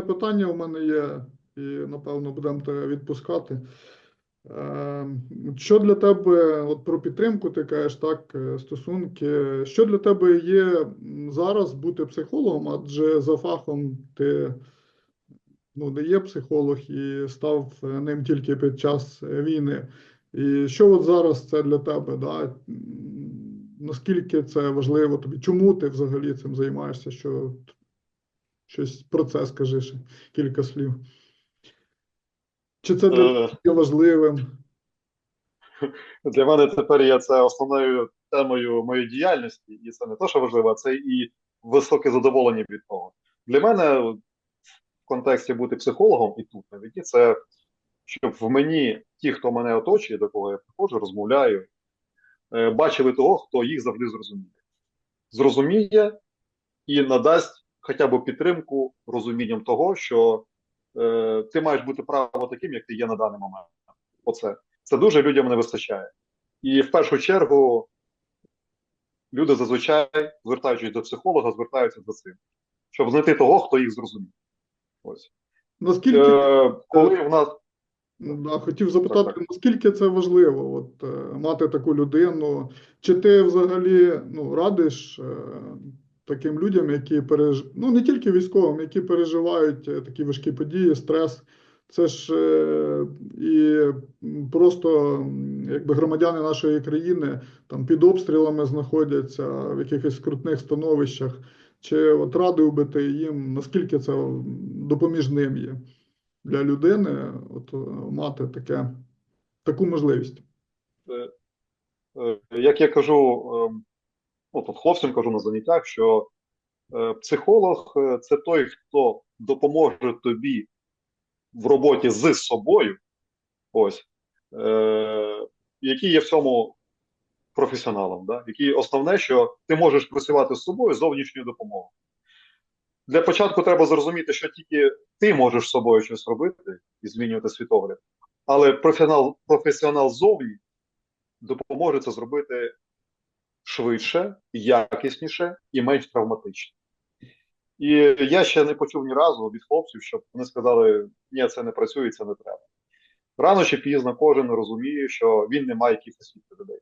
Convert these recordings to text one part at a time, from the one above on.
питання у мене є, і напевно будемо тебе відпускати. Е, Що для тебе, от про підтримку, ти кажеш, так, е, стосунки. Що для тебе є зараз бути психологом? Адже за фахом ти ну, не є психолог і став е, ним тільки під час війни. І що от зараз це для тебе? Да? Наскільки це важливо тобі? Чому ти взагалі цим займаєшся? Що щось про це скажи ще кілька слів. Чи це для Е, тебе є важливим? Для мене тепер є це основною темою моєї діяльності, і це не те, що важливо, а це і високе задоволення від того. Для мене в контексті бути психологом і тут на віки, це щоб в мені ті, хто мене оточує, до кого я приходжу, розмовляю, е, бачили того, хто їх завжди зрозуміє. Зрозуміє і надасть хоча б підтримку розумінням того, що е, ти маєш бути право таким, як ти є на даний момент. Оце. Це дуже людям не вистачає. І в першу чергу люди зазвичай, звертаючись до психолога, звертаються за цим, щоб знайти того, хто їх зрозуміє. Ось. Наскільки Е, коли в нас да, хотів запитати, Так, наскільки це важливо, от, е, мати таку людину? Чи ти взагалі ну, радиш е, таким людям, які переж... ну не тільки військовим, які переживають е, такі важкі події, стрес? Це ж е, і просто якби громадяни нашої країни там під обстрілами знаходяться в якихось скрутних становищах. Чи от радив би ти їм, наскільки це допоміжним є для людини, от е, мати таке, таку можливість? як я кажу, тут хлопцям кажу на заняттях, що е, психолог е, це той, хто допоможе тобі в роботі з собою, ось, е, який є в цьому професіоналом, да? який основне, що ти можеш працювати з собою зовнішньою допомогою. Для початку треба зрозуміти, що тільки ти можеш з собою щось робити і змінювати світогляд, але професіонал, професіонал зовні допоможе це зробити швидше, якісніше і менш травматично. І я ще не почув ні разу від хлопців, щоб вони сказали, ні, це не працює, це не треба. Рано чи пізно кожен розуміє, що він не має якихось відповідей.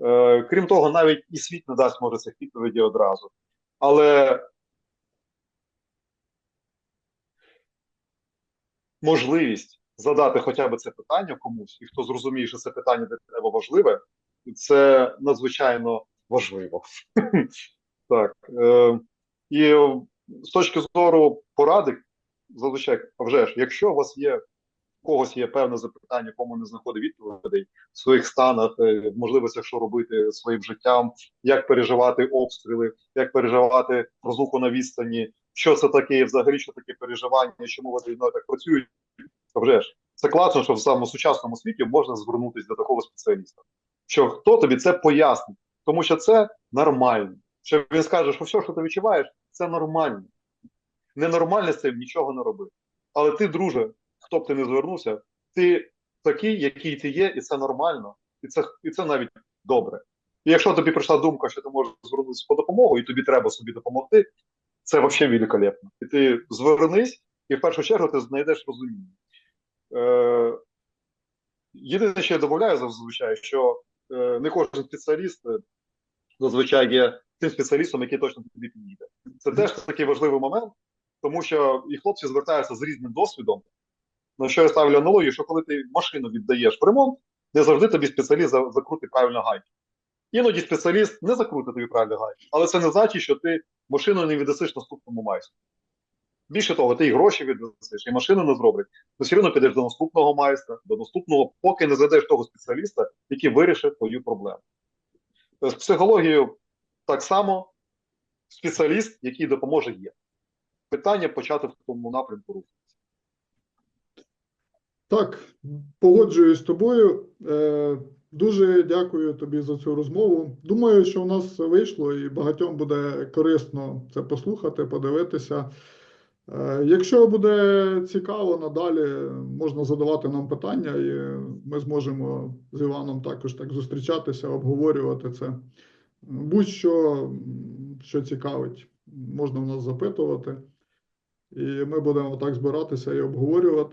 Е, крім того, навіть і світ не дасть може цих відповідей одразу. Але можливість задати хоча б це питання комусь, і хто зрозуміє, що це питання для тебе важливе, це надзвичайно важливо. Так. Е, і з точки зору поради, зазвичай, а вже ж, якщо у вас є в когось є певне запитання, кому не знаходить відповідей в своїх станах, е, можливостях, що робити своїм життям, як переживати обстріли, як переживати розлуку на відстані, що це таке, взагалі що таке переживання, чому вони мною так працюють. А вже ж це класно, що в самому сучасному світі можна звернутися до такого спеціаліста, що хто тобі це пояснить, тому що це нормально. Що він скаже, що все, що ти відчуваєш, це нормально. Ненормально з цим нічого не роби. Але ти, друже, хто б ти не звернувся, ти такий, який ти є, і це нормально, і це, і це навіть добре. І якщо тобі прийшла думка, що ти можеш звернутися по допомогу, і тобі треба собі допомогти, це взагалі великолепно. І ти звернись, і в першу чергу ти знайдеш розуміння. Е, єдине, що я додаю зазвичай, що не кожен спеціаліст е, зазвичай є тим спеціалістом, який точно тобі підійде. Це теж такий важливий момент, тому що і хлопці звертаються з різним досвідом. На що я ставлю аналогію, що коли ти машину віддаєш в ремонт, не завжди тобі спеціаліст за- закрутить правильно гайки. Іноді спеціаліст не закрутить тобі правильно гайки, але це не значить, що ти машину не віддасиш наступному майстру. Більше того, ти і гроші віддасиш, і машину не зроблять. Ти все одно підеш до наступного майстра, до наступного, поки не знайдеш того спеціаліста, який вирішить твою проблему. З психологією так само спеціаліст, який допоможе, є. Питання почати в тому напрямку рухатися. Так, погоджуюсь з тобою. Е, Дуже дякую тобі за цю розмову. Думаю, що у нас вийшло і багатьом буде корисно це послухати, подивитися. Е, Якщо буде цікаво надалі, можна задавати нам питання, і ми зможемо з Іваном також так зустрічатися, обговорювати це. Будь-що що цікавить, можна в нас запитувати. І ми будемо так збиратися і обговорювати.